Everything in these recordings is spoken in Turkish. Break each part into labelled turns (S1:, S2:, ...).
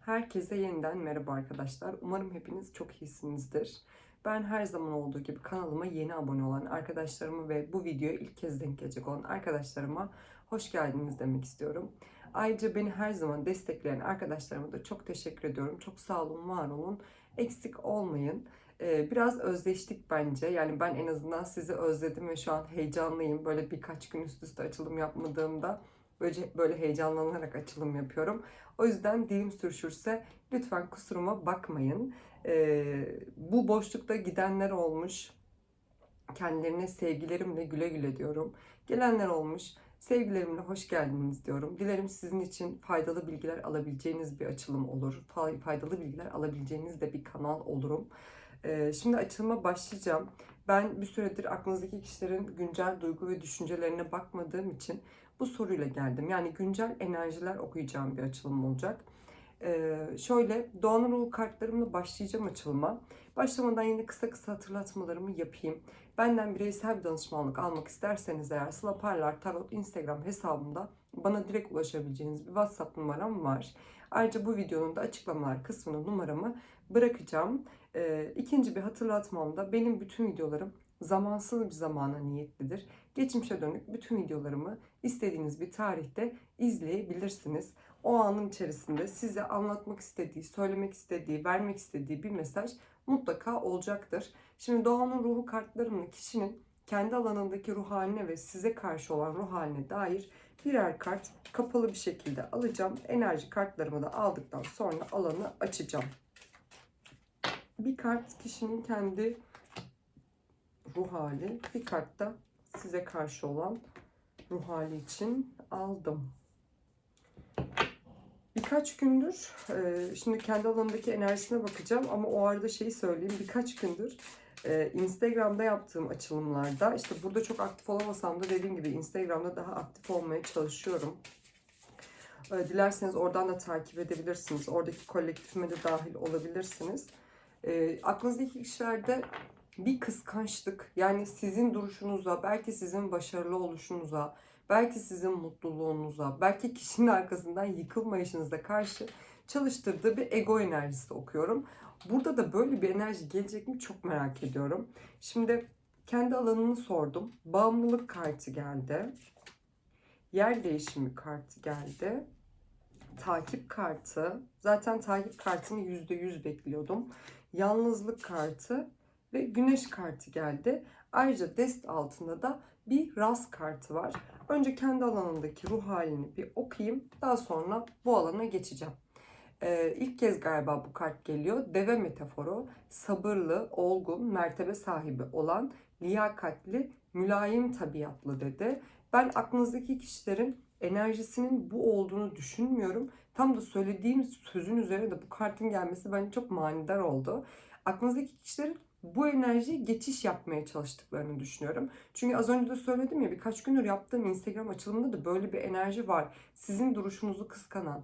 S1: Herkese yeniden merhaba arkadaşlar. Umarım hepiniz çok iyisinizdir. Ben her zaman olduğu gibi kanalıma yeni abone olan arkadaşlarımı ve bu videoya ilk kez denk gelecek olan arkadaşlarıma hoş geldiniz demek istiyorum. Ayrıca beni her zaman destekleyen arkadaşlarıma da çok teşekkür ediyorum. Çok sağ olun, var olun. Eksik olmayın. Ee, Biraz özleştik bence. Yani ben en azından sizi özledim ve şu an heyecanlıyım. Böyle birkaç gün üst üste açılım yapmadığımda böyle, böyle heyecanlanarak açılım yapıyorum. O yüzden dilim sürüşürse lütfen kusuruma bakmayın. Ee, bu boşlukta gidenler olmuş. Kendilerine sevgilerimle güle güle diyorum. Gelenler olmuş. Sevgilerimle hoş geldiniz diyorum. Dilerim sizin için faydalı bilgiler alabileceğiniz bir açılım olur. Fa- Faydalı bilgiler alabileceğiniz de bir kanal olurum. Ee, şimdi açılıma başlayacağım. Ben bir süredir aklınızdaki kişilerin güncel duygu ve düşüncelerine bakmadığım için bu soruyla geldim. Yani güncel enerjiler okuyacağım bir açılım olacak. Ee, şöyle Doğan Ruhu kartlarımla başlayacağım açılıma. Başlamadan yine kısa kısa hatırlatmalarımı yapayım. Benden bireysel bir danışmanlık almak isterseniz eğer Sıla Parlar Tarot Instagram hesabımda bana direkt ulaşabileceğiniz bir WhatsApp numaram var. Ayrıca bu videonun da açıklamalar kısmına numaramı bırakacağım. Ee, ikinci bir hatırlatmam da benim bütün videolarım zamansız bir zamana niyetlidir. Geçmişe dönük bütün videolarımı istediğiniz bir tarihte izleyebilirsiniz. O anın içerisinde size anlatmak istediği, söylemek istediği, vermek istediği bir mesaj mutlaka olacaktır. Şimdi doğanın ruhu kartlarımla kişinin kendi alanındaki ruh haline ve size karşı olan ruh haline dair birer kart kapalı bir şekilde alacağım. Enerji kartlarımı da aldıktan sonra alanı açacağım. Bir kart kişinin kendi ruh hali, bir kart da size karşı olan ruh hali için aldım. Birkaç gündür, e, şimdi kendi alanındaki enerjisine bakacağım ama o arada şeyi söyleyeyim. Birkaç gündür e, Instagram'da yaptığım açılımlarda, işte burada çok aktif olamasam da dediğim gibi Instagram'da daha aktif olmaya çalışıyorum. E, Dilerseniz oradan da takip edebilirsiniz. Oradaki kolektifime de dahil olabilirsiniz. E, aklınızdaki kişilerde bir kıskançlık, yani sizin duruşunuza, belki sizin başarılı oluşunuza, belki sizin mutluluğunuza, belki kişinin arkasından yıkılmayışınıza karşı çalıştırdığı bir ego enerjisi okuyorum. Burada da böyle bir enerji gelecek mi çok merak ediyorum. Şimdi kendi alanını sordum. Bağımlılık kartı geldi. Yer değişimi kartı geldi. Takip kartı. Zaten takip kartını %100 bekliyordum. Yalnızlık kartı ve güneş kartı geldi. Ayrıca dest altında da bir ras kartı var. Önce kendi alanındaki ruh halini bir okuyayım. Daha sonra bu alana geçeceğim. Ee, ilk kez galiba bu kart geliyor. Deve metaforu sabırlı, olgun, mertebe sahibi olan, liyakatli, mülayim tabiatlı dedi. Ben aklınızdaki kişilerin enerjisinin bu olduğunu düşünmüyorum. Tam da söylediğim sözün üzerine de bu kartın gelmesi bence çok manidar oldu. Aklınızdaki kişilerin bu enerjiye geçiş yapmaya çalıştıklarını düşünüyorum. Çünkü az önce de söyledim ya birkaç gündür yaptığım Instagram açılımında da böyle bir enerji var. Sizin duruşunuzu kıskanan,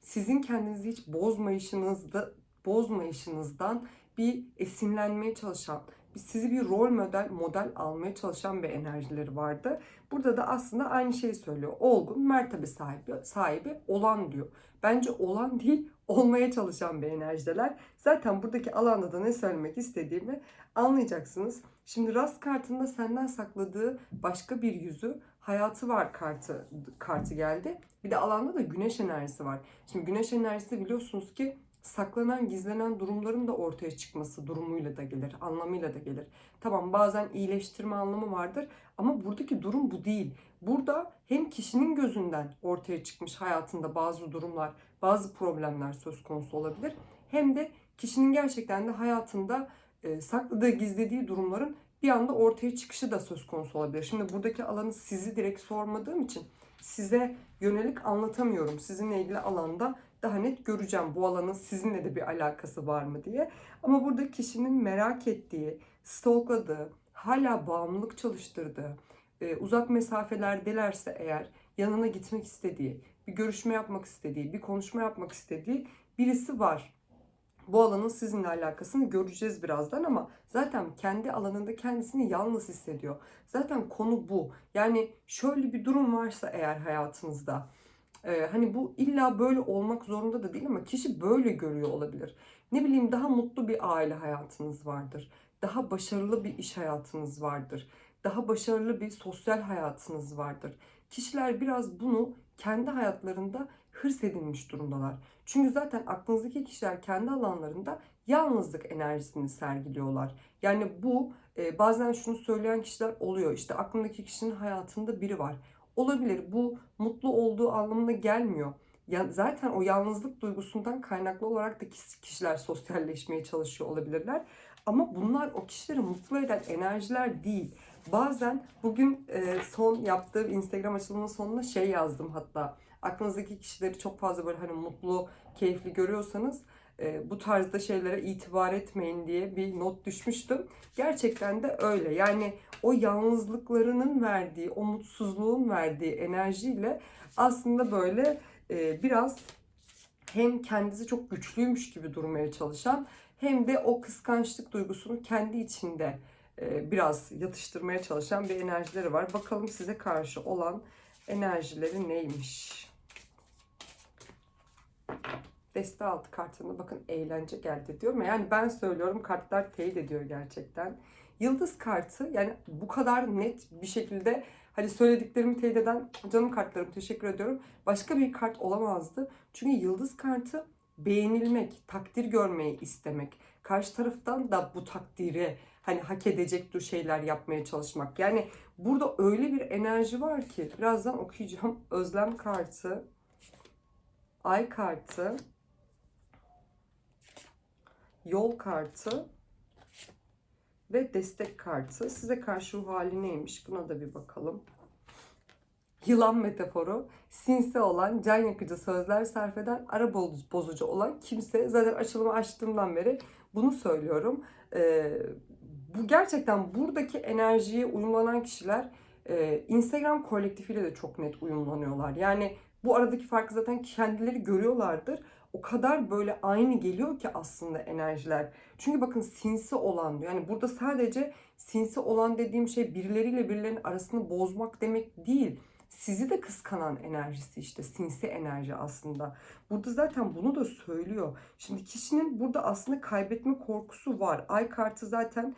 S1: sizin kendinizi hiç bozmayışınızda bozmayışınızdan bir esinlenmeye çalışan, sizi bir rol model model almaya çalışan bir enerjileri vardı. Burada da aslında aynı şeyi söylüyor. Olgun, mertebe sahibi, sahibi olan diyor. Bence olan değil, olmaya çalışan bir enerjideler. Zaten buradaki alanda da ne söylemek istediğimi anlayacaksınız. Şimdi rast kartında senden sakladığı başka bir yüzü, hayatı var kartı kartı geldi. Bir de alanda da güneş enerjisi var. Şimdi güneş enerjisi biliyorsunuz ki saklanan, gizlenen durumların da ortaya çıkması durumuyla da gelir, anlamıyla da gelir. Tamam bazen iyileştirme anlamı vardır ama buradaki durum bu değil. Burada hem kişinin gözünden ortaya çıkmış hayatında bazı durumlar, bazı problemler söz konusu olabilir. Hem de kişinin gerçekten de hayatında e, sakladığı, gizlediği durumların bir anda ortaya çıkışı da söz konusu olabilir. Şimdi buradaki alanı sizi direkt sormadığım için size yönelik anlatamıyorum. Sizinle ilgili alanda daha net göreceğim bu alanın sizinle de bir alakası var mı diye. Ama burada kişinin merak ettiği, stalkladığı, hala bağımlılık çalıştırdığı, e, uzak mesafelerdelerse eğer yanına gitmek istediği, bir görüşme yapmak istediği, bir konuşma yapmak istediği birisi var. Bu alanın sizinle alakasını göreceğiz birazdan ama zaten kendi alanında kendisini yalnız hissediyor. Zaten konu bu. Yani şöyle bir durum varsa eğer hayatınızda Ee, hani bu illa böyle olmak zorunda da değil ama kişi böyle görüyor olabilir. Ne bileyim daha mutlu bir aile hayatınız vardır. Daha başarılı bir iş hayatınız vardır. Daha başarılı bir sosyal hayatınız vardır. Kişiler biraz bunu kendi hayatlarında hırs edinmiş durumdalar. Çünkü zaten aklınızdaki kişiler kendi alanlarında yalnızlık enerjisini sergiliyorlar. Yani bu e, bazen şunu söyleyen kişiler oluyor. İşte aklındaki kişinin hayatında biri var. Olabilir. Bu mutlu olduğu anlamına gelmiyor. Ya zaten o yalnızlık duygusundan kaynaklı olarak da kişiler sosyalleşmeye çalışıyor olabilirler. Ama bunlar o kişileri mutlu eden enerjiler değil. Bazen bugün e, son yaptığım Instagram açılımının sonuna şey yazdım hatta. Aklınızdaki kişileri çok fazla böyle hani mutlu, keyifli görüyorsanız e, bu tarzda şeylere itibar etmeyin diye bir not düşmüştüm. Gerçekten de öyle. Yani o yalnızlıklarının verdiği, o mutsuzluğun verdiği enerjiyle aslında böyle e, biraz hem kendisi çok güçlüymüş gibi durmaya çalışan hem de o kıskançlık duygusunu kendi içinde biraz yatıştırmaya çalışan bir enerjileri var. Bakalım size karşı olan enerjileri neymiş? Deste altı kartına bakın eğlence geldi diyor mu? Yani ben söylüyorum kartlar teyit ediyor gerçekten. Yıldız kartı yani bu kadar net bir şekilde hani söylediklerimi teyit eden canım kartlarım teşekkür ediyorum. Başka bir kart olamazdı. Çünkü yıldız kartı beğenilmek, takdir görmeyi istemek. Karşı taraftan da bu takdiri hani hak edecek şeyler yapmaya çalışmak. Yani burada öyle bir enerji var ki birazdan okuyacağım. Özlem kartı, ay kartı, yol kartı ve destek kartı. Size karşı ruh hali neymiş? Buna da bir bakalım. Yılan metaforu, sinsi olan, can yakıcı sözler sarf eden, ara bozucu olan kimse. Zaten açılımı açtığımdan beri bunu söylüyorum. Ee, bu gerçekten buradaki enerjiye uyumlanan kişiler e, Instagram kolektifiyle de çok net uyumlanıyorlar. Yani bu aradaki farkı zaten kendileri görüyorlardır. O kadar böyle aynı geliyor ki aslında enerjiler. Çünkü bakın sinsi olan diyor. Yani burada sadece sinsi olan dediğim şey birileriyle birilerinin arasını bozmak demek değil. Sizi de kıskanan enerjisi işte sinsi enerji aslında. Burada zaten bunu da söylüyor. Şimdi kişinin burada aslında kaybetme korkusu var. Ay kartı zaten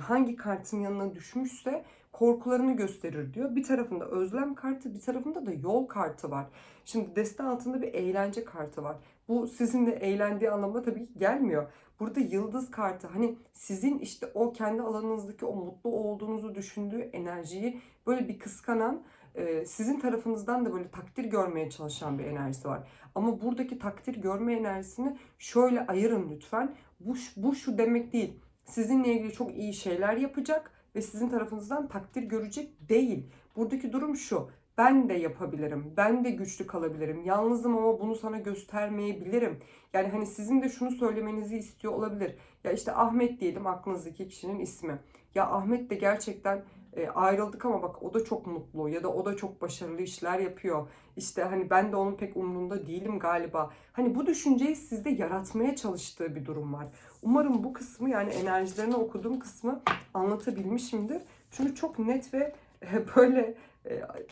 S1: hangi kartın yanına düşmüşse korkularını gösterir diyor. Bir tarafında özlem kartı, bir tarafında da yol kartı var. Şimdi deste altında bir eğlence kartı var. Bu sizinle eğlendiği anlamına tabii ki gelmiyor. Burada yıldız kartı hani sizin işte o kendi alanınızdaki o mutlu olduğunuzu düşündüğü enerjiyi böyle bir kıskanan e, sizin tarafınızdan da böyle takdir görmeye çalışan bir enerjisi var. Ama buradaki takdir görme enerjisini şöyle ayırın lütfen. Bu, bu şu demek değil. Sizinle ilgili çok iyi şeyler yapacak ve sizin tarafınızdan takdir görecek değil. Buradaki durum şu. Ben de yapabilirim. Ben de güçlü kalabilirim. Yalnızım ama bunu sana göstermeyebilirim. Yani hani sizin de şunu söylemenizi istiyor olabilir. Ya işte Ahmet diyelim aklınızdaki kişinin ismi. Ya Ahmet de gerçekten e, ayrıldık ama bak o da çok mutlu ya da o da çok başarılı işler yapıyor. İşte hani ben de onun pek umrunda değilim galiba. Hani bu düşünceyi sizde yaratmaya çalıştığı bir durum var. Umarım bu kısmı yani enerjilerini okuduğum kısmı anlatabilmişimdir. Çünkü çok net ve böyle e,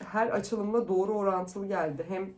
S1: her açılımla doğru orantılı geldi. Hem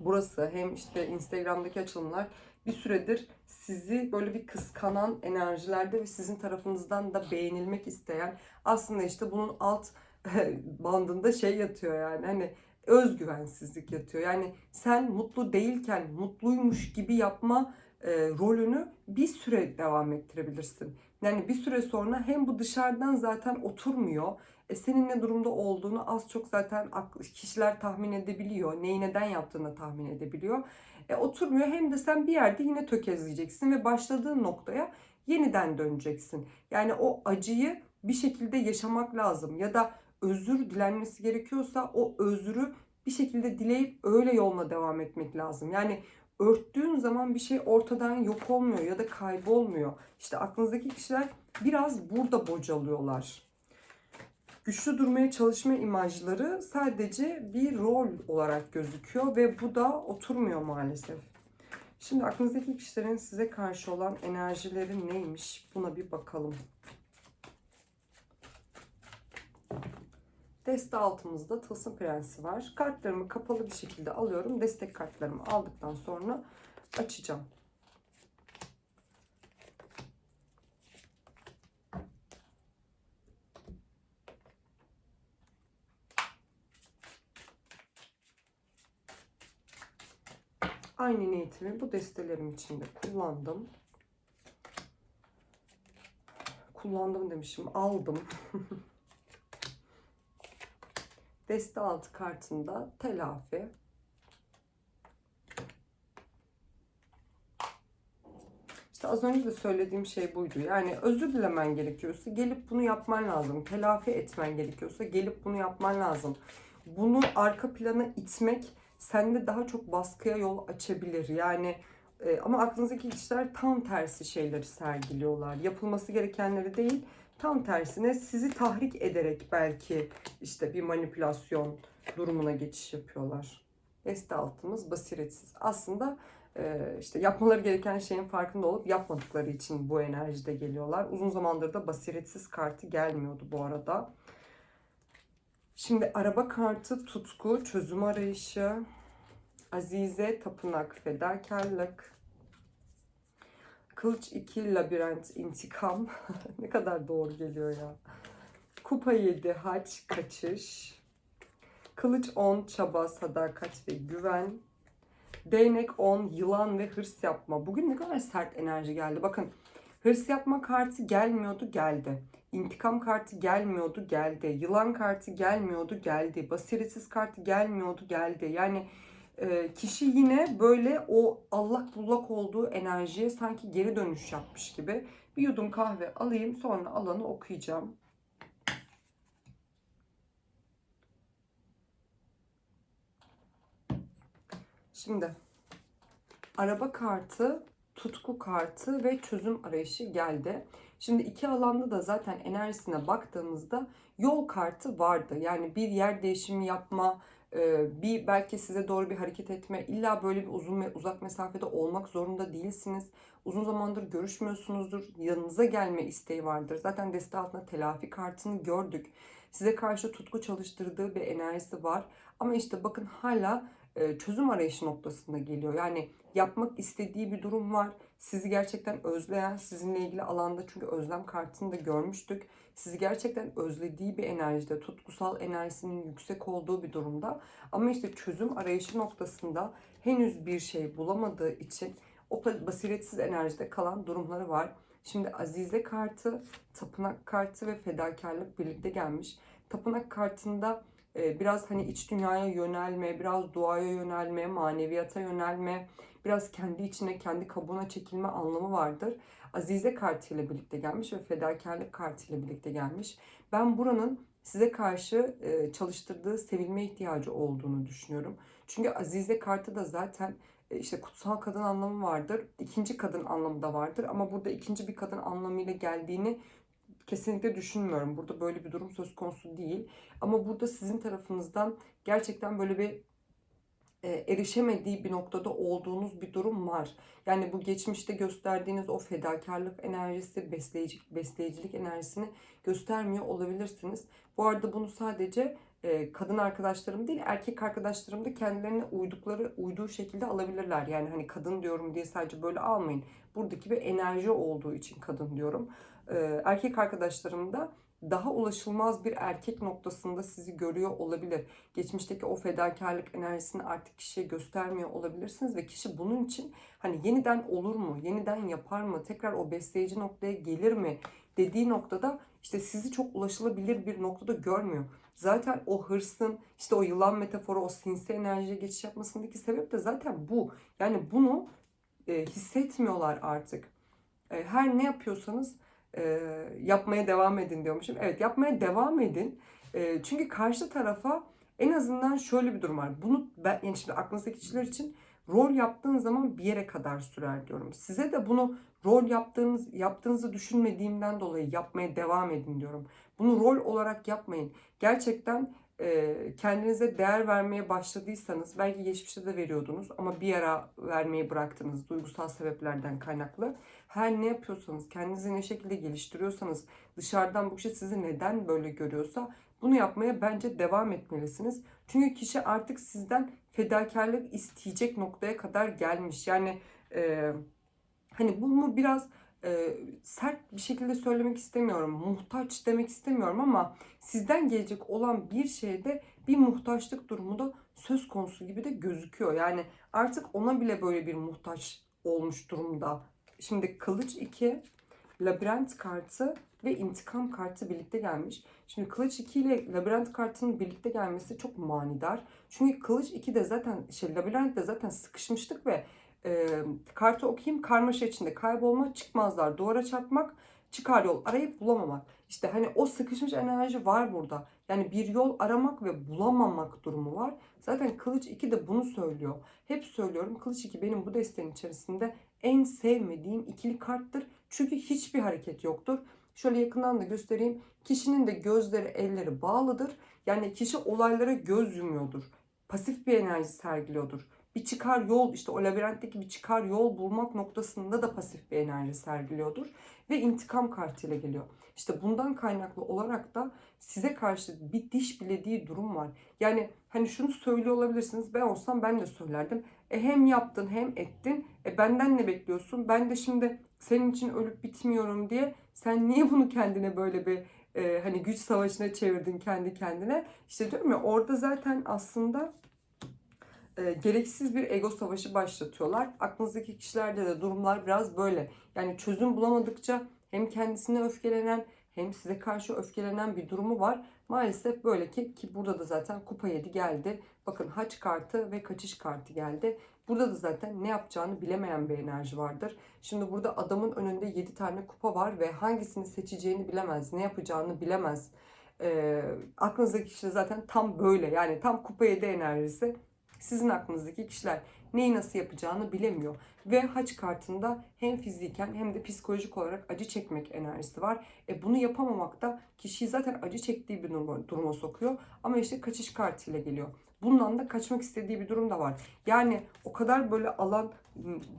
S1: burası hem işte Instagram'daki açılımlar bir süredir sizi böyle bir kıskanan enerjilerde ve sizin tarafınızdan da beğenilmek isteyen aslında işte bunun alt bandında şey yatıyor yani hani özgüvensizlik yatıyor. Yani sen mutlu değilken mutluymuş gibi yapma e, rolünü bir süre devam ettirebilirsin. Yani bir süre sonra hem bu dışarıdan zaten oturmuyor. E, senin ne durumda olduğunu az çok zaten kişiler tahmin edebiliyor. Neyi neden yaptığını tahmin edebiliyor. E, oturmuyor hem de sen bir yerde yine tökezleyeceksin ve başladığın noktaya yeniden döneceksin. Yani o acıyı bir şekilde yaşamak lazım ya da özür dilenmesi gerekiyorsa o özrü bir şekilde dileyip öyle yoluna devam etmek lazım. Yani örttüğün zaman bir şey ortadan yok olmuyor ya da kaybolmuyor. İşte aklınızdaki kişiler biraz burada bocalıyorlar. Güçlü durmaya çalışma imajları sadece bir rol olarak gözüküyor ve bu da oturmuyor maalesef. Şimdi aklınızdaki kişilerin size karşı olan enerjileri neymiş? Buna bir bakalım. Deste altımızda Tılsım Prensi var. Kartlarımı kapalı bir şekilde alıyorum. Destek kartlarımı aldıktan sonra açacağım. Aynı niyetimi bu destelerim içinde kullandım. Kullandım demişim, aldım. Deste altı kartında telafi. İşte az önce de söylediğim şey buydu. Yani özür dilemen gerekiyorsa gelip bunu yapman lazım. Telafi etmen gerekiyorsa gelip bunu yapman lazım. Bunu arka plana itmek sende daha çok baskıya yol açabilir. Yani e, ama aklınızdaki kişiler tam tersi şeyleri sergiliyorlar. Yapılması gerekenleri değil, tam tersine sizi tahrik ederek belki işte bir manipülasyon durumuna geçiş yapıyorlar. Deste altımız basiretsiz. Aslında e, işte yapmaları gereken şeyin farkında olup yapmadıkları için bu enerjide geliyorlar. Uzun zamandır da basiretsiz kartı gelmiyordu bu arada. Şimdi araba kartı, tutku, çözüm arayışı, azize, tapınak, fedakarlık, kılıç 2, labirent, intikam. ne kadar doğru geliyor ya. Kupa 7, haç, kaçış, kılıç 10, çaba, sadakat ve güven, değnek 10, yılan ve hırs yapma. Bugün ne kadar sert enerji geldi. Bakın hırs yapma kartı gelmiyordu, geldi. İntikam kartı gelmiyordu geldi. Yılan kartı gelmiyordu geldi. Basiretsiz kartı gelmiyordu geldi. Yani e, kişi yine böyle o allak bullak olduğu enerjiye sanki geri dönüş yapmış gibi. Bir yudum kahve alayım sonra alanı okuyacağım. Şimdi araba kartı, tutku kartı ve çözüm arayışı geldi. Şimdi iki alanda da zaten enerjisine baktığımızda yol kartı vardı. Yani bir yer değişimi yapma, e, bir belki size doğru bir hareket etme, illa böyle bir uzun ve uzak mesafede olmak zorunda değilsiniz. Uzun zamandır görüşmüyorsunuzdur. Yanınıza gelme isteği vardır. Zaten deste altında telafi kartını gördük. Size karşı tutku çalıştırdığı bir enerjisi var. Ama işte bakın hala e, çözüm arayışı noktasında geliyor. Yani yapmak istediği bir durum var. Sizi gerçekten özleyen, sizinle ilgili alanda çünkü özlem kartını da görmüştük. Sizi gerçekten özlediği bir enerjide, tutkusal enerjisinin yüksek olduğu bir durumda. Ama işte çözüm arayışı noktasında henüz bir şey bulamadığı için o basiretsiz enerjide kalan durumları var. Şimdi Azize kartı, Tapınak kartı ve Fedakarlık birlikte gelmiş. Tapınak kartında biraz hani iç dünyaya yönelme, biraz duaya yönelme, maneviyata yönelme, biraz kendi içine, kendi kabuğuna çekilme anlamı vardır. Azize kartıyla birlikte gelmiş ve fedakarlık kartıyla birlikte gelmiş. Ben buranın size karşı e, çalıştırdığı sevilme ihtiyacı olduğunu düşünüyorum. Çünkü Azize kartı da zaten e, işte kutsal kadın anlamı vardır. ikinci kadın anlamı da vardır. Ama burada ikinci bir kadın anlamıyla geldiğini kesinlikle düşünmüyorum. Burada böyle bir durum söz konusu değil. Ama burada sizin tarafınızdan gerçekten böyle bir e, erişemediği bir noktada olduğunuz bir durum var. Yani bu geçmişte gösterdiğiniz o fedakarlık enerjisi, besleyici, besleyicilik enerjisini göstermiyor olabilirsiniz. Bu arada bunu sadece e, kadın arkadaşlarım değil erkek arkadaşlarım da kendilerine uydukları uyduğu şekilde alabilirler. Yani hani kadın diyorum diye sadece böyle almayın. Buradaki bir enerji olduğu için kadın diyorum. Erkek arkadaşlarım da daha ulaşılmaz bir erkek noktasında sizi görüyor olabilir. Geçmişteki o fedakarlık enerjisini artık kişiye göstermiyor olabilirsiniz ve kişi bunun için hani yeniden olur mu, yeniden yapar mı, tekrar o besleyici noktaya gelir mi dediği noktada işte sizi çok ulaşılabilir bir noktada görmüyor. Zaten o hırsın, işte o yılan metaforu, o sinsi enerjiye geçiş yapmasındaki sebep de zaten bu. Yani bunu e, hissetmiyorlar artık. E, her ne yapıyorsanız e, yapmaya devam edin diyormuşum. Evet yapmaya devam edin. E, çünkü karşı tarafa en azından şöyle bir durum var. Bunu ben yani şimdi aklınızdaki kişiler için rol yaptığın zaman bir yere kadar sürer diyorum. Size de bunu rol yaptığınız yaptığınızı düşünmediğimden dolayı yapmaya devam edin diyorum. Bunu rol olarak yapmayın. Gerçekten kendinize değer vermeye başladıysanız belki geçmişte de veriyordunuz ama bir ara vermeyi bıraktınız duygusal sebeplerden kaynaklı. Her ne yapıyorsanız kendinizi ne şekilde geliştiriyorsanız dışarıdan bu kişi sizi neden böyle görüyorsa Bunu yapmaya bence devam etmelisiniz. Çünkü kişi artık sizden fedakarlık isteyecek noktaya kadar gelmiş. Yani e, hani bunu biraz e, sert bir şekilde söylemek istemiyorum. Muhtaç demek istemiyorum ama sizden gelecek olan bir şeyde bir muhtaçlık durumu da söz konusu gibi de gözüküyor. Yani artık ona bile böyle bir muhtaç olmuş durumda. Şimdi kılıç 2, labirent kartı ve intikam kartı birlikte gelmiş. Şimdi kılıç 2 ile labirent kartının birlikte gelmesi çok manidar. Çünkü kılıç 2 de zaten şey labirent de zaten sıkışmıştık ve e, kartı okuyayım karmaşa içinde kaybolma, çıkmazlar, duvara çarpmak, çıkar yol arayıp bulamamak. İşte hani o sıkışmış enerji var burada. Yani bir yol aramak ve bulamamak durumu var. Zaten Kılıç 2 de bunu söylüyor. Hep söylüyorum Kılıç 2 benim bu desteğin içerisinde en sevmediğim ikili karttır. Çünkü hiçbir hareket yoktur. Şöyle yakından da göstereyim. Kişinin de gözleri, elleri bağlıdır. Yani kişi olaylara göz yumuyordur. Pasif bir enerji sergiliyordur bir çıkar yol işte o labirentteki bir çıkar yol bulmak noktasında da pasif bir enerji sergiliyordur ve intikam kartıyla geliyor. İşte bundan kaynaklı olarak da size karşı bir diş bilediği durum var. Yani hani şunu söylüyor olabilirsiniz. Ben olsam ben de söylerdim. E hem yaptın hem ettin. E benden ne bekliyorsun? Ben de şimdi senin için ölüp bitmiyorum diye sen niye bunu kendine böyle bir e, hani güç savaşına çevirdin kendi kendine? İşte diyorum ya orada zaten aslında e, gereksiz bir ego savaşı başlatıyorlar. Aklınızdaki kişilerde de durumlar biraz böyle. Yani çözüm bulamadıkça hem kendisine öfkelenen hem size karşı öfkelenen bir durumu var. Maalesef böyle ki ki burada da zaten kupa 7 geldi. Bakın haç kartı ve kaçış kartı geldi. Burada da zaten ne yapacağını bilemeyen bir enerji vardır. Şimdi burada adamın önünde 7 tane kupa var ve hangisini seçeceğini bilemez, ne yapacağını bilemez. E, aklınızdaki kişi zaten tam böyle yani tam kupa 7 enerjisi sizin aklınızdaki kişiler neyi nasıl yapacağını bilemiyor. Ve haç kartında hem fiziken hem de psikolojik olarak acı çekmek enerjisi var. E bunu yapamamak da kişiyi zaten acı çektiği bir duruma, sokuyor. Ama işte kaçış kartıyla geliyor. Bundan da kaçmak istediği bir durum da var. Yani o kadar böyle alan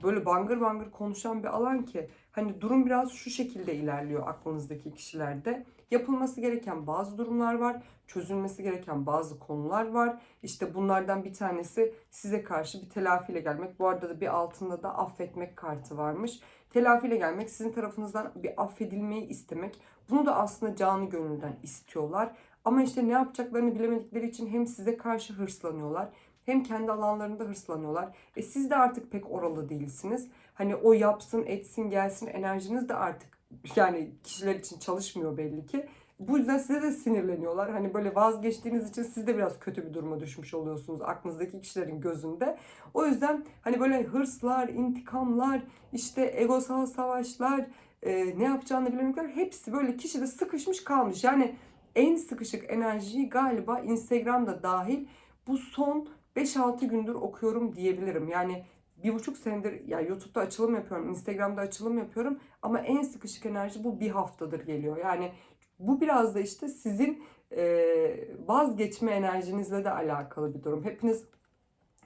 S1: böyle bangır bangır konuşan bir alan ki hani durum biraz şu şekilde ilerliyor aklınızdaki kişilerde. Yapılması gereken bazı durumlar var, çözülmesi gereken bazı konular var. İşte bunlardan bir tanesi size karşı bir telafiyle gelmek. Bu arada da bir altında da affetmek kartı varmış. Telafiyle gelmek, sizin tarafınızdan bir affedilmeyi istemek. Bunu da aslında canı gönülden istiyorlar. Ama işte ne yapacaklarını bilemedikleri için hem size karşı hırslanıyorlar hem kendi alanlarında hırslanıyorlar. E siz de artık pek oralı değilsiniz. Hani o yapsın, etsin, gelsin enerjiniz de artık yani kişiler için çalışmıyor belli ki. Bu yüzden size de sinirleniyorlar. Hani böyle vazgeçtiğiniz için siz de biraz kötü bir duruma düşmüş oluyorsunuz aklınızdaki kişilerin gözünde. O yüzden hani böyle hırslar, intikamlar, işte egosal savaşlar, e, ne yapacağını bilemekler hepsi böyle kişide sıkışmış kalmış. Yani en sıkışık enerjiyi galiba Instagram'da dahil bu son 5-6 gündür okuyorum diyebilirim. Yani bir buçuk senedir yani YouTube'da açılım yapıyorum, Instagram'da açılım yapıyorum ama en sıkışık enerji bu bir haftadır geliyor. Yani bu biraz da işte sizin e, vazgeçme enerjinizle de alakalı bir durum. Hepiniz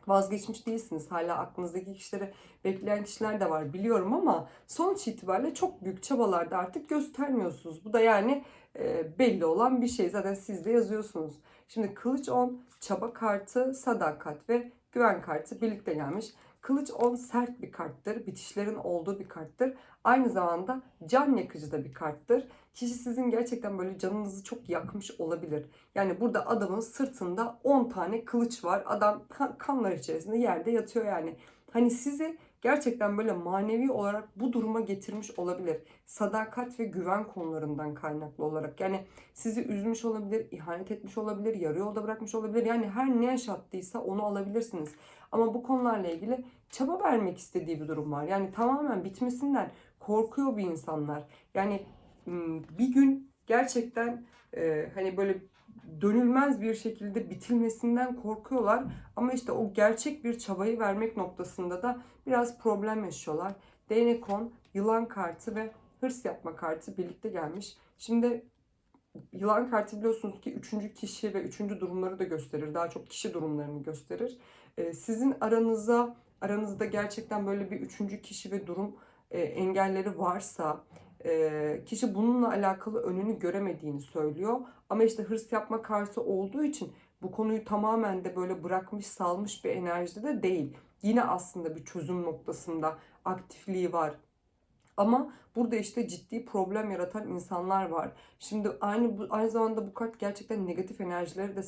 S1: vazgeçmiş değilsiniz. Hala aklınızdaki kişileri bekleyen kişiler de var biliyorum ama sonuç itibariyle çok büyük çabalarda artık göstermiyorsunuz. Bu da yani e, belli olan bir şey. Zaten siz de yazıyorsunuz. Şimdi kılıç 10 çaba kartı, sadakat ve güven kartı birlikte gelmiş. Kılıç 10 sert bir karttır. Bitişlerin olduğu bir karttır. Aynı zamanda can yakıcı da bir karttır. Kişi sizin gerçekten böyle canınızı çok yakmış olabilir. Yani burada adamın sırtında 10 tane kılıç var. Adam kanlar içerisinde yerde yatıyor yani. Hani sizi gerçekten böyle manevi olarak bu duruma getirmiş olabilir. Sadakat ve güven konularından kaynaklı olarak. Yani sizi üzmüş olabilir, ihanet etmiş olabilir, yarı yolda bırakmış olabilir. Yani her ne yaşattıysa onu alabilirsiniz. Ama bu konularla ilgili çaba vermek istediği bir durum var. Yani tamamen bitmesinden korkuyor bir insanlar. Yani bir gün gerçekten e, hani böyle dönülmez bir şekilde bitilmesinden korkuyorlar. Ama işte o gerçek bir çabayı vermek noktasında da biraz problem yaşıyorlar. Değnekon, yılan kartı ve hırs yapma kartı birlikte gelmiş. Şimdi yılan kartı biliyorsunuz ki üçüncü kişi ve üçüncü durumları da gösterir. Daha çok kişi durumlarını gösterir. Sizin aranıza, aranızda gerçekten böyle bir üçüncü kişi ve durum e, engelleri varsa e, kişi bununla alakalı önünü göremediğini söylüyor. Ama işte hırs yapma karşı olduğu için bu konuyu tamamen de böyle bırakmış salmış bir enerjide de değil. Yine aslında bir çözüm noktasında aktifliği var. Ama burada işte ciddi problem yaratan insanlar var. Şimdi aynı aynı zamanda bu kart gerçekten negatif enerjileri de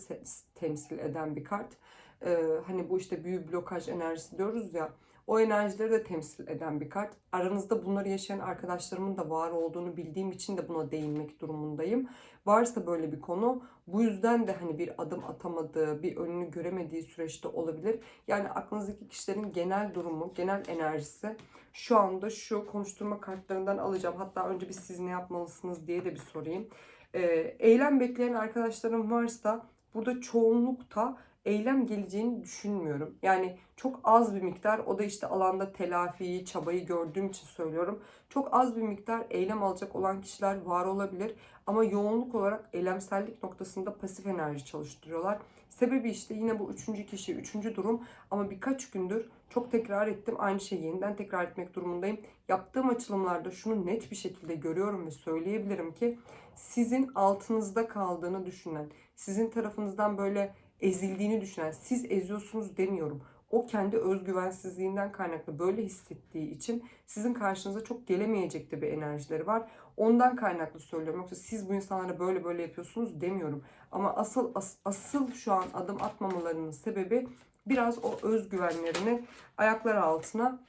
S1: temsil eden bir kart. Ee, hani bu işte büyü blokaj enerjisi diyoruz ya. O enerjileri de temsil eden bir kart. Aranızda bunları yaşayan arkadaşlarımın da var olduğunu bildiğim için de buna değinmek durumundayım. Varsa böyle bir konu bu yüzden de hani bir adım atamadığı, bir önünü göremediği süreçte olabilir. Yani aklınızdaki kişilerin genel durumu, genel enerjisi şu anda şu konuşturma kartlarından alacağım. Hatta önce bir siz ne yapmalısınız diye de bir sorayım. Ee, eylem bekleyen arkadaşlarım varsa burada çoğunlukta eylem geleceğini düşünmüyorum. Yani çok az bir miktar o da işte alanda telafiyi, çabayı gördüğüm için söylüyorum. Çok az bir miktar eylem alacak olan kişiler var olabilir. Ama yoğunluk olarak eylemsellik noktasında pasif enerji çalıştırıyorlar. Sebebi işte yine bu üçüncü kişi, üçüncü durum ama birkaç gündür çok tekrar ettim. Aynı şeyi yeniden tekrar etmek durumundayım. Yaptığım açılımlarda şunu net bir şekilde görüyorum ve söyleyebilirim ki sizin altınızda kaldığını düşünen, sizin tarafınızdan böyle ezildiğini düşünen, siz eziyorsunuz demiyorum. O kendi özgüvensizliğinden kaynaklı böyle hissettiği için sizin karşınıza çok gelemeyecek de bir enerjileri var. Ondan kaynaklı söylüyorum. Yoksa siz bu insanlara böyle böyle yapıyorsunuz demiyorum. Ama asıl as, asıl şu an adım atmamalarının sebebi biraz o özgüvenlerini ayaklar altına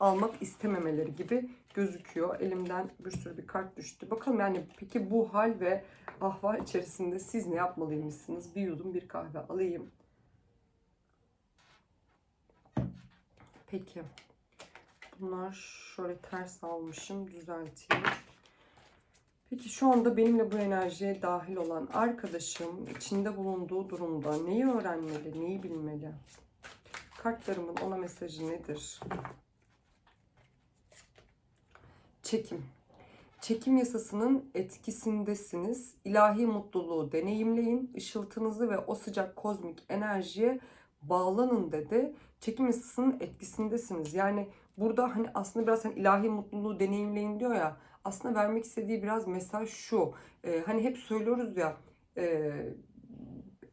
S1: almak istememeleri gibi gözüküyor. Elimden bir sürü bir kart düştü. Bakalım yani peki bu hal ve ahval içerisinde siz ne yapmalıymışsınız? Bir yudum bir kahve alayım. Peki. Bunlar şöyle ters almışım. Düzelteyim. Peki şu anda benimle bu enerjiye dahil olan arkadaşım içinde bulunduğu durumda neyi öğrenmeli, neyi bilmeli? Kartlarımın ona mesajı nedir? Çekim. Çekim yasasının etkisindesiniz. İlahi mutluluğu deneyimleyin. Işıltınızı ve o sıcak kozmik enerjiye bağlanın dedi. Çekim yasasının etkisindesiniz. Yani burada hani aslında biraz hani ilahi mutluluğu deneyimleyin diyor ya. Aslında vermek istediği biraz mesaj şu. Ee, hani hep söylüyoruz ya e,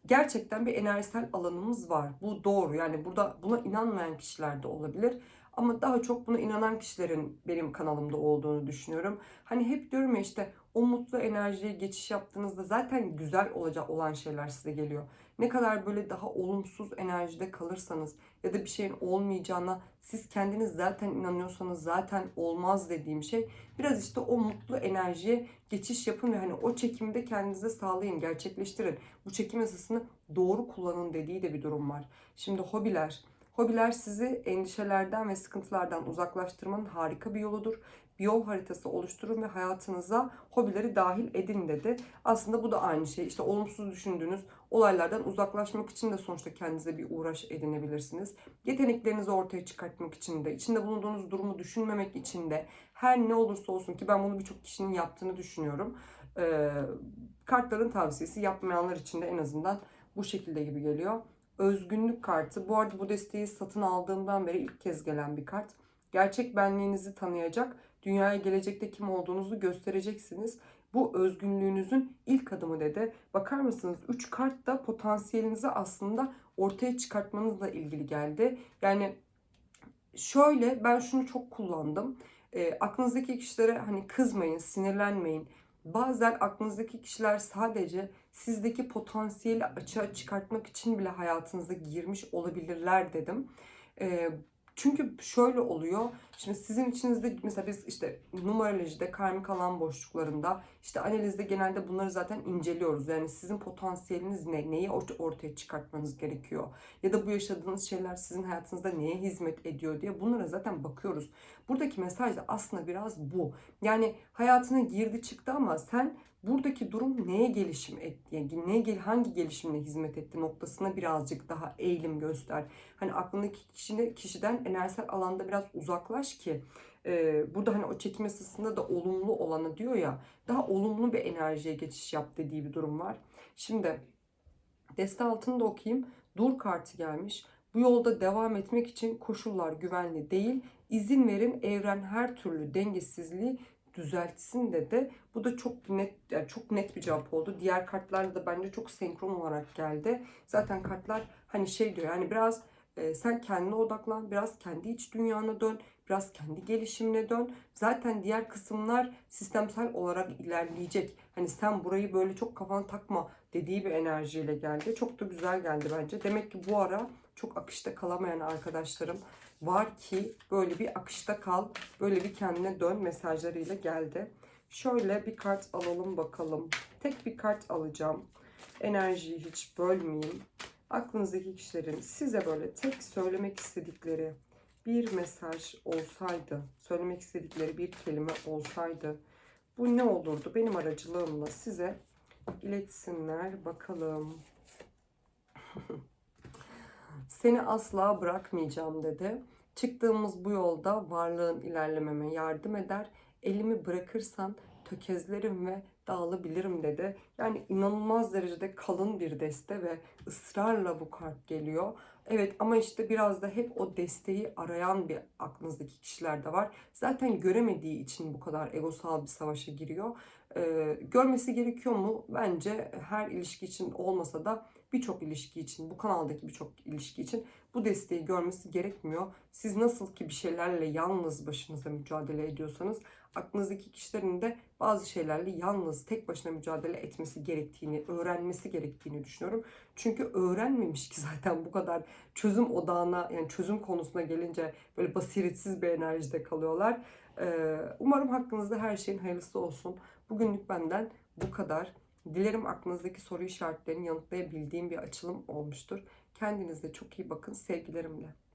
S1: gerçekten bir enerjisel alanımız var. Bu doğru. Yani burada buna inanmayan kişiler de olabilir. Ama daha çok buna inanan kişilerin benim kanalımda olduğunu düşünüyorum. Hani hep diyorum ya işte o mutlu enerjiye geçiş yaptığınızda zaten güzel olacak olan şeyler size geliyor. Ne kadar böyle daha olumsuz enerjide kalırsanız ya da bir şeyin olmayacağına siz kendiniz zaten inanıyorsanız zaten olmaz dediğim şey biraz işte o mutlu enerjiye geçiş yapın ve hani o çekimde kendinize sağlayın, gerçekleştirin. Bu çekim yasasını doğru kullanın dediği de bir durum var. Şimdi hobiler, Hobiler sizi endişelerden ve sıkıntılardan uzaklaştırmanın harika bir yoludur. Bir yol haritası oluşturun ve hayatınıza hobileri dahil edin dedi. Aslında bu da aynı şey. İşte olumsuz düşündüğünüz olaylardan uzaklaşmak için de sonuçta kendinize bir uğraş edinebilirsiniz. Yeteneklerinizi ortaya çıkartmak için de, içinde bulunduğunuz durumu düşünmemek için de her ne olursa olsun ki ben bunu birçok kişinin yaptığını düşünüyorum. Ee, kartların tavsiyesi yapmayanlar için de en azından bu şekilde gibi geliyor özgünlük kartı. Bu arada bu desteği satın aldığımdan beri ilk kez gelen bir kart. Gerçek benliğinizi tanıyacak, dünyaya gelecekte kim olduğunuzu göstereceksiniz. Bu özgünlüğünüzün ilk adımı dedi. Bakar mısınız? 3 kart da potansiyelinizi aslında ortaya çıkartmanızla ilgili geldi. Yani şöyle ben şunu çok kullandım. E, aklınızdaki kişilere hani kızmayın, sinirlenmeyin. Bazen aklınızdaki kişiler sadece sizdeki potansiyeli açığa çıkartmak için bile hayatınıza girmiş olabilirler dedim. E, çünkü şöyle oluyor. Şimdi sizin içinizde mesela biz işte numerolojide karmik alan boşluklarında işte analizde genelde bunları zaten inceliyoruz. Yani sizin potansiyeliniz ne? Neyi ortaya çıkartmanız gerekiyor? Ya da bu yaşadığınız şeyler sizin hayatınızda neye hizmet ediyor diye bunlara zaten bakıyoruz. Buradaki mesaj da aslında biraz bu. Yani hayatına girdi çıktı ama sen buradaki durum neye gelişim etti, yani neye gel, hangi gelişimine hizmet etti noktasına birazcık daha eğilim göster. Hani aklındaki kişine, kişiden enerjisel alanda biraz uzaklaş ki e, burada hani o çekim yasasında da olumlu olanı diyor ya daha olumlu bir enerjiye geçiş yap dediği bir durum var. Şimdi deste altını da okuyayım. Dur kartı gelmiş. Bu yolda devam etmek için koşullar güvenli değil. İzin verin evren her türlü dengesizliği düzeltsin dedi. Bu da çok net yani çok net bir cevap oldu. Diğer kartlarla da bence çok senkron olarak geldi. Zaten kartlar hani şey diyor yani biraz e, sen kendine odaklan, biraz kendi iç dünyana dön, biraz kendi gelişimine dön. Zaten diğer kısımlar sistemsel olarak ilerleyecek. Hani sen burayı böyle çok kafana takma dediği bir enerjiyle geldi. Çok da güzel geldi bence. Demek ki bu ara çok akışta kalamayan arkadaşlarım var ki böyle bir akışta kal, böyle bir kendine dön mesajlarıyla geldi. Şöyle bir kart alalım bakalım. Tek bir kart alacağım. Enerjiyi hiç bölmeyeyim. Aklınızdaki kişilerin size böyle tek söylemek istedikleri bir mesaj olsaydı, söylemek istedikleri bir kelime olsaydı bu ne olurdu? Benim aracılığımla size iletsinler bakalım. Seni asla bırakmayacağım dedi. Çıktığımız bu yolda varlığın ilerlememe yardım eder. Elimi bırakırsan tökezlerim ve dağılabilirim dedi. Yani inanılmaz derecede kalın bir deste ve ısrarla bu kart geliyor. Evet ama işte biraz da hep o desteği arayan bir aklınızdaki kişiler de var. Zaten göremediği için bu kadar egosal bir savaşa giriyor. Ee, görmesi gerekiyor mu? Bence her ilişki için olmasa da birçok ilişki için, bu kanaldaki birçok ilişki için bu desteği görmesi gerekmiyor. Siz nasıl ki bir şeylerle yalnız başınıza mücadele ediyorsanız aklınızdaki kişilerin de bazı şeylerle yalnız tek başına mücadele etmesi gerektiğini, öğrenmesi gerektiğini düşünüyorum. Çünkü öğrenmemiş ki zaten bu kadar çözüm odağına yani çözüm konusuna gelince böyle basiretsiz bir enerjide kalıyorlar. Ee, umarım hakkınızda her şeyin hayırlısı olsun. Bugünlük benden bu kadar. Dilerim aklınızdaki soru işaretlerini yanıtlayabildiğim bir açılım olmuştur. Kendinize çok iyi bakın. Sevgilerimle.